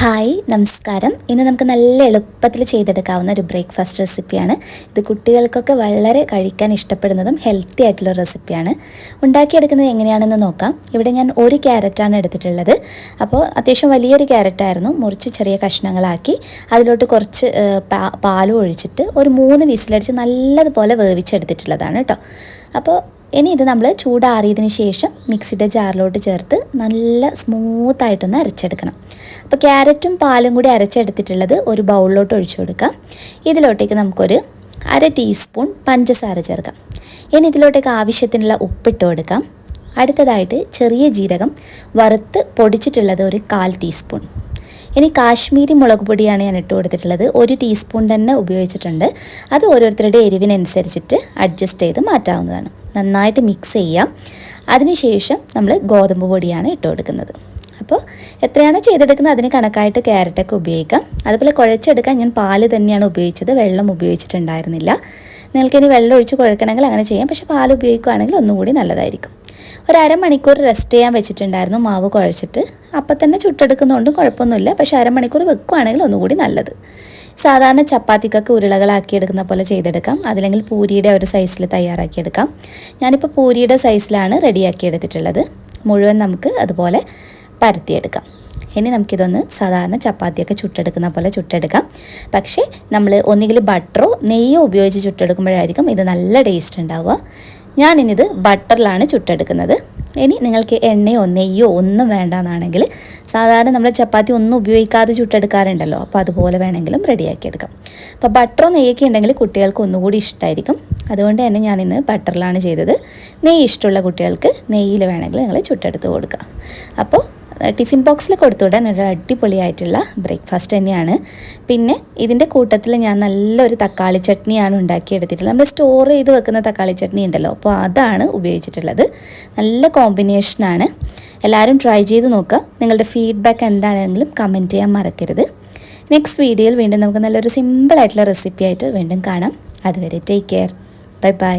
Hi നമസ്കാരം. ഇന്ന് നമുക്ക് നല്ല എളുപ്പത്തിൽ ചെയ്തെടുക്കാവുന്ന ഒരു ബ്രേക്ക്ഫാസ്റ്റ് റെസിപ്പിയാണ്. ഇത് കുട്ടികൾക്കൊക്കെ വളരെ കഴിക്കാൻ ഇഷ്ടപ്പെടുന്നതും ഹെൽത്തി ആയിട്ടുള്ള റെസിപ്പിയാണ്. ഉണ്ടാക്കിയെടുക്കുന്നത് എങ്ങനെയാണെന്ന് നോക്കാം. ഇവിടെ ഞാൻ ഒരു ക്യാരറ്റാണ് എടുത്തിട്ടുള്ളത്. അപ്പോൾ അത്യാവശ്യം വലിയൊരു ക്യാരറ്റായിരുന്നു. മുറിച്ച് ചെറിയ കഷ്ണങ്ങളാക്കി അതിലോട്ട് കുറച്ച് പാലും ഒഴിച്ചിട്ട് ഒരു മൂന്ന് വിസിലടിച്ച് നല്ലതുപോലെ വേവിച്ചെടുത്തിട്ടുള്ളതാണ് കേട്ടോ. അപ്പോൾ ഇനി ഇത് നമ്മൾ ചൂടാറിയതിന് ശേഷം മിക്സിയുടെ ജാറിലോട്ട് ചേർത്ത് നല്ല സ്മൂത്തായിട്ടൊന്ന് അരച്ചെടുക്കണം. അപ്പോൾ ക്യാരറ്റും പാലും കൂടി അരച്ചെടുത്തിട്ടുള്ളത് ഒരു ബൗളിലോട്ട് ഒഴിച്ചു കൊടുക്കാം. ഇതിലോട്ടേക്ക് നമുക്കൊരു അര ടീസ്പൂൺ പഞ്ചസാര ചേർക്കാം. ഇനി ഇതിലോട്ടേക്ക് ആവശ്യത്തിനുള്ള ഉപ്പിട്ട് കൊടുക്കാം. അടുത്തതായിട്ട് ചെറിയ ജീരകം വറുത്ത് പൊടിച്ചിട്ടുള്ളത് ഒരു കാൽ ടീസ്പൂൺ. ഇനി കാശ്മീരി മുളക് പൊടിയാണ് ഞാൻ ഇട്ട് കൊടുത്തിട്ടുള്ളത്. ഒരു ടീസ്പൂൺ തന്നെ ഉപയോഗിച്ചിട്ടുണ്ട്. അത് ഓരോരുത്തരുടെ എരിവിനനുസരിച്ചിട്ട് അഡ്ജസ്റ്റ് ചെയ്ത് മാറ്റാവുന്നതാണ്. നന്നായിട്ട് മിക്സ് ചെയ്യാം. അതിനുശേഷം നമ്മൾ ഗോതമ്പ് പൊടിയാണ് ഇട്ട് കൊടുക്കുന്നത്. അപ്പോൾ എത്രയാണോ ചെയ്തെടുക്കുന്നത് അതിന് കണക്കായിട്ട് ക്യാരറ്റൊക്കെ ഉപയോഗിക്കാം. അതുപോലെ കുഴച്ചെടുക്കാൻ ഞാൻ പാൽ തന്നെയാണ് ഉപയോഗിച്ചത്. വെള്ളം ഉപയോഗിച്ചിട്ടുണ്ടായിരുന്നില്ല. നിങ്ങൾക്കിനി വെള്ളം ഒഴിച്ച് കുഴക്കണമെങ്കിൽ അങ്ങനെ ചെയ്യാം. പക്ഷേ പാൽ ഉപയോഗിക്കുകയാണെങ്കിൽ ഒന്നുകൂടി നല്ലതായിരിക്കും. ഒരു അരമണിക്കൂർ റെസ്റ്റ് ചെയ്യാൻ വെച്ചിട്ടുണ്ടായിരുന്നു. മാവ് കുഴച്ചിട്ട്. അപ്പം തന്നെ ചുട്ടെടുക്കുന്നതുകൊണ്ടും കുഴപ്പമൊന്നുമില്ല. പക്ഷേ അരമണിക്കൂർ വെക്കുകയാണെങ്കിൽ ഒന്നുകൂടി നല്ലത്. സാധാരണ ചപ്പാത്തിക്കൊക്കെ ഉരുളകളാക്കി എടുക്കുന്ന പോലെ ചെയ്തെടുക്കാം. അതില്ലെങ്കിൽ പൂരിയുടെ ഒരു സൈസിൽ തയ്യാറാക്കിയെടുക്കാം ഞാനിപ്പോൾ പൂരിയുടെ സൈസിലാണ് റെഡിയാക്കി എടുത്തിട്ടുള്ളത്. മുഴുവൻ നമുക്ക് അതുപോലെ പരത്തിയെടുക്കാം. ഇനി നമുക്കിതൊന്ന് സാധാരണ ചപ്പാത്തിയൊക്കെ ചുട്ടെടുക്കുന്ന പോലെ ചുട്ടെടുക്കാം. പക്ഷേ നമ്മൾ ഒന്നുകിൽ ബട്ടറോ നെയ്യോ ഉപയോഗിച്ച് ചുട്ടെടുക്കുമ്പോഴായിരിക്കും ഇത് നല്ല ടേസ്റ്റ് ഉണ്ടാവുക. ഞാനിന്നിത് ബട്ടറിലാണ് ചുട്ടെടുക്കുന്നത്. ഇനി നിങ്ങൾക്ക് എണ്ണയോ നെയ്യോ ഒന്നും വേണ്ടെന്നാണെങ്കിൽ സാധാരണ നമ്മൾ ചപ്പാത്തി ഒന്നും ഉപയോഗിക്കാതെ ചുട്ടെടുക്കാറുണ്ടല്ലോ അപ്പോൾ അതുപോലെ വേണമെങ്കിലും റെഡിയാക്കി എടുക്കാം അപ്പോൾ ബട്ടറോ നെയ്യൊക്കെ ഉണ്ടെങ്കിൽ കുട്ടികൾക്ക് ഒന്നുകൂടി ഇഷ്ടമായിരിക്കും അതുകൊണ്ട് തന്നെ ഞാൻ ഇന്ന് ബട്ടറിലാണ് ചെയ്തത്. നെയ്യ് ഇഷ്ടമുള്ള കുട്ടികൾക്ക് നെയ്യിൽ വേണമെങ്കിൽ നിങ്ങൾ ചുട്ടെടുത്ത് കൊടുക്കുക അപ്പോൾ ടിഫിൻ ബോക്സിൽ കൊടുത്തുവിടാൻ ഒരു അടിപൊളിയായിട്ടുള്ള ബ്രേക്ക്ഫാസ്റ്റ് തന്നെയാണ്. പിന്നെ ഇതിന്റെ കൂട്ടത്തിൽ ഞാൻ നല്ലൊരു തക്കാളി ചട്നിയാണ് ഉണ്ടാക്കിയെടുത്തിട്ടുള്ളത്. നമ്മൾ സ്റ്റോർ ചെയ്ത് വെക്കുന്ന തക്കാളി ചട്നി ഉണ്ടല്ലോ അപ്പോൾ അതാണ് ഉപയോഗിച്ചിട്ടുള്ളത്. നല്ല കോമ്പിനേഷനാണ് എല്ലാവരും ട്രൈ ചെയ്ത് നോക്കുക. നിങ്ങളുടെ ഫീഡ്ബാക്ക് എന്താണെങ്കിലും കമന്റ് ചെയ്യാൻ മറക്കരുത്. നെക്സ്റ്റ് വീഡിയോയിൽ വീണ്ടും നമുക്ക് നല്ലൊരു സിമ്പിളായിട്ടുള്ള റെസിപ്പി ആയിട്ട് വീണ്ടും കാണാം. അതുവരെ ടേക്ക് കെയർ ബൈ ബൈ